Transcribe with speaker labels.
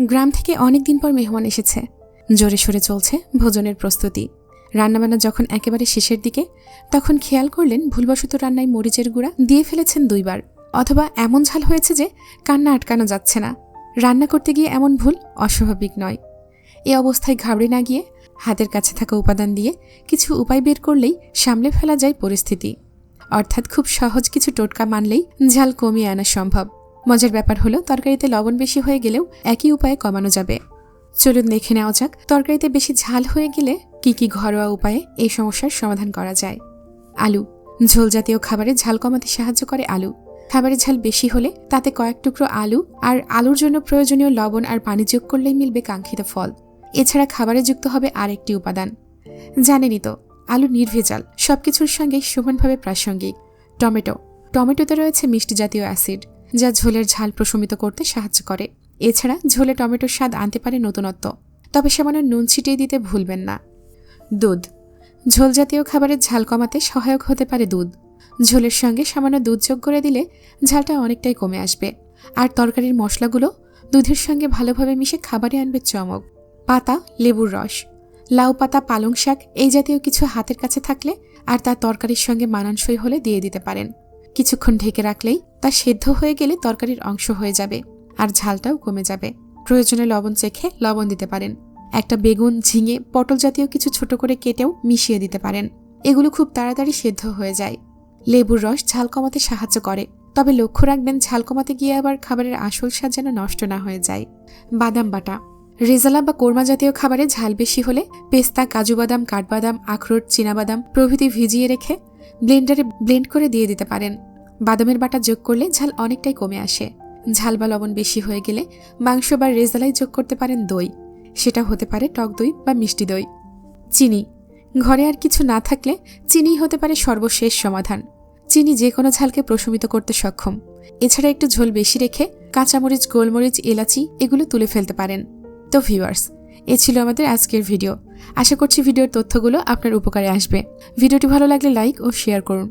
Speaker 1: গ্রাম থেকে অনেক দিন পর মেহমান এসেছে। জোরে সোরে চলছে ভোজনের প্রস্তুতি। রান্নাবান্না যখন একেবারে শেষের দিকে, তখন খেয়াল করলেন ভুলবশত রান্নায় মরিচের গুঁড়া দিয়ে ফেলেছেন দুইবার, অথবা এমন ঝাল হয়েছে যে কান্না আটকানো যাচ্ছে না। রান্না করতে গিয়ে এমন ভুল অস্বাভাবিক নয়। এ অবস্থায় ঘাবড়ে না গিয়ে হাতের কাছে থাকা উপাদান দিয়ে কিছু উপায় বের করলেই সামলে ফেলা যায় পরিস্থিতি। অর্থাৎ খুব সহজ কিছু টোটকা মানলেই ঝাল কমিয়ে আনা সম্ভব। মজার ব্যাপার হলো, তরকারিতে লবণ বেশি হয়ে গেলেও একই উপায়ে কমানো যাবে। চলুন দেখে নেওয়া যাক, তরকারিতে বেশি ঝাল হয়ে গেলে কি কি ঘরোয়া উপায়ে এই সমস্যার সমাধান করা যায়। আলু, ঝোল জাতীয় খাবারে ঝাল কমাতে সাহায্য করে আলু। খাবারের ঝাল বেশি হলে তাতে কয়েক টুকরো আলু আর আলুর জন্য প্রয়োজনীয় লবণ আর পানি যোগ করলেই মিলবে কাঙ্ক্ষিত ফল। এছাড়া খাবারে যুক্ত হবে আরেকটি উপাদান। জানেনই তো, আলু নির্ভেজাল, সবকিছুর সঙ্গে সমানভাবে প্রাসঙ্গিক। টমেটো, টমেটোতে রয়েছে মিষ্টি জাতীয় অ্যাসিড। যা ঝোলের ঝাল প্রশমিত করতে সাহায্য করে। এছাড়া ঝোলে টমেটোর স্বাদ আনতে পারে নতুনত্ব। তবে সামান্য নুন ছিটিয়ে দিতে ভুলবেন না। দুধ। ঝোল জাতীয় খাবারের ঝাল কমাতে সহায়ক হতে পারে দুধ। ঝোলের সঙ্গে সামান্য দুধ যোগ করে দিলে ঝালটা অনেকটাই কমে আসবে। আর তরকারির মশলাগুলো দুধের সঙ্গে ভালোভাবে মিশে খাবারে আনবে চমক। পাতা, লেবুর রস। লাউ পাতা, পালং শাক এই জাতীয় কিছু হাতের কাছে থাকলে আর তা তরকারির সঙ্গে মানানসই হলে দিয়ে দিতে পারেন। কিছুক্ষণ ঢেকে রাখলেই তা সেদ্ধ হয়ে গেলে তরকারির অংশ হয়ে যাবে আর ঝালটাও কমে যাবে। প্রয়োজনে লবণ চেখে লবণ দিতে পারেন। একটা বেগুন, ঝিঙে, পটল জাতীয় কিছু ছোট করে কেটেও মিশিয়ে দিতে পারেন। এগুলো খুব তাড়াতাড়ি সেদ্ধ হয়ে যায়। লেবুর রস ঝাল কমাতে সাহায্য করে। তবে লক্ষ্য রাখবেন, ঝাল কমাতে গিয়ে আবার খাবারের আসল স্বাদ যেন নষ্ট না হয়ে যায়। বাদাম বাটা। রেজালা বা কোরমা জাতীয় খাবারে ঝাল বেশি হলে পেস্তা, কাজু বাদাম, কাঠবাদাম, আখরোট, চীনাবাদাম প্রভৃতি ভিজিয়ে রেখে ব্লেন্ডারে ব্লেন্ড করে দিয়ে দিতে পারেন। বাদামের বাটা যোগ করলে ঝাল অনেকটাই কমে আসে। ঝাল বা লবণ বেশি হয়ে গেলে মাংস বা রেজালাই যোগ করতে পারেন দই। সেটা হতে পারে টক দই বা মিষ্টি দই। চিনি। ঘরে আর কিছু না থাকলে চিনি হতে পারে সর্বশেষ সমাধান। চিনি যে কোনো ঝালকে প্রশমিত করতে সক্ষম। এছাড়া একটু ঝোল বেশি রেখে কাঁচামরিচ, গোলমরিচ, এলাচি এগুলো তুলে ফেলতে পারেন। তো ভিউয়ার্স, এ ছিল আমাদের আজকের ভিডিও। আশা করছি ভিডিওর তথ্যগুলো আপনার উপকারে আসবে। ভিডিওটি ভালো লাগলে লাইক ও শেয়ার করুন।